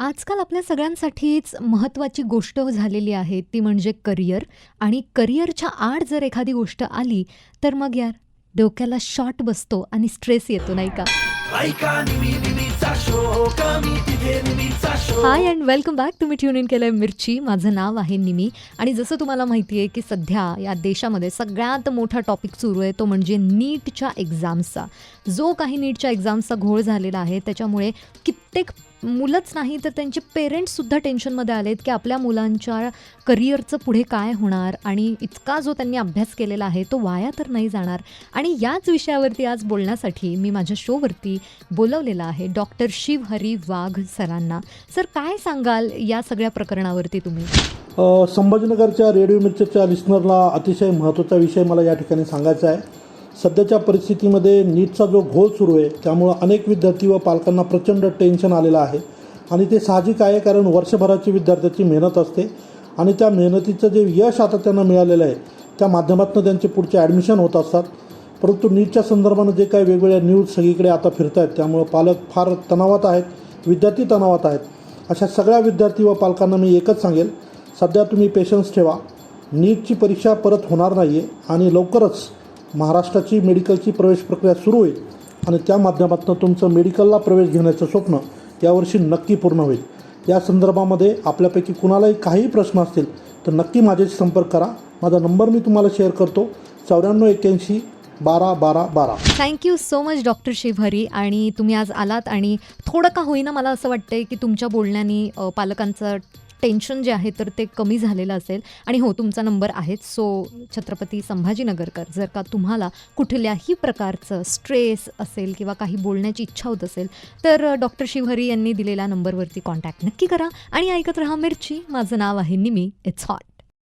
आजकाल आपल्या सगळ्यांसाठीच महत्त्वाची गोष्ट झालेली आहे ती म्हणजे करिअर. आणि करिअरच्या आड जर एखादी गोष्ट आली तर मग यार डोक्याला शॉट बसतो आणि स्ट्रेस येतो नाही का? हाय अँड वेलकम बॅक तुम्ही ट्यून इन केलं मिरची. माझं नाव आहे निमी. आणि जसं तुम्हाला माहिती आहे की सध्या या देशामध्ये सगळ्यात मोठा टॉपिक सुरू आहे तो म्हणजे नीटच्या एक्झाम्सचा जो काही नीटच्या एक्झाम्सचा घोळ झालेला आहे त्याच्यामुळे कित्येक मुलंच नाही तर त्यांचे पेरेंट्ससुद्धा टेन्शनमध्ये आलेत की आपल्या मुलांच्या करिअरचं पुढे काय होणार आणि इतका जो त्यांनी अभ्यास केलेला आहे तो वाया तर नाही जाणार. आणि याच विषयावरती आज बोलण्यासाठी मी माझ्या शोवरती बोलवलेला आहे डॉक्टर हरी वाघ सरांना. सर काय सांगाल या सगळ्या प्रकरणावरती तुम्ही? संभाजीनगरच्या रेडिओ मिरचीच्या लिस्नरला अतिशय महत्त्वाचा विषय मला या ठिकाणी सांगायचा आहे. सध्याच्या परिस्थितीमध्ये नीटचा जो घोळ सुरू आहे त्यामुळं अनेक विद्यार्थी व पालकांना प्रचंड टेन्शन आलेलं आहे. आणि ते साहजिक आहे कारण वर्षभराची विद्यार्थ्याची मेहनत असते. आणि त्या मेहनतीचं जे यश आता त्यांना मिळालेलं आहे त्या माध्यमातून त्यांचे पुढचे ॲडमिशन होत असतात. परंतु नीटच्या संदर्भानं जे काही वेगवेगळ्या न्यूज सगळीकडे आता फिरत आहेत त्यामुळं पालक फार तणावात आहेत विद्यार्थी तणावात आहेत. अशा सगळ्या विद्यार्थी व पालकांना मी एकच सांगेल सध्या तुम्ही पेशन्स ठेवा. नीटची परीक्षा परत होणार नाही आहे आणि लवकरच महाराष्ट्राची मेडिकलची प्रवेश प्रक्रिया सुरू होईल आणि त्या माध्यमातून तुमचं मेडिकलला प्रवेश घेण्याचं स्वप्न यावर्षी नक्की पूर्ण होईल. या संदर्भामध्ये आपल्यापैकी कुणालाही काही प्रश्न असतील तर नक्की माझ्याशी संपर्क करा. माझा नंबर मी तुम्हाला शेअर करतो. चौऱ्याण्णव एक्क्याऐंशी बारा बारा बारा. Thank you so much doctor Shivhari आणि तुम्ही आज आलात आणि थोडं का होईना मला असं वाटतंय की तुमच्या बोलण्याने पालकांचं टेन्शन जे आहे तर ते कमी झालेलं असेल. आणि हो तुमचा नंबर आहेच. सो छत्रपती संभाजीनगरकर जर का तुम्हाला कुठल्याही प्रकारचं स्ट्रेस असेल किंवा काही बोलण्याची इच्छा होत असेल तर डॉक्टर शिवहरी यांनी दिलेल्या नंबरवरती कॉन्टॅक्ट नक्की करा. आणि ऐकत रहा मिरची. माझं नाव आहे निमी. It's hot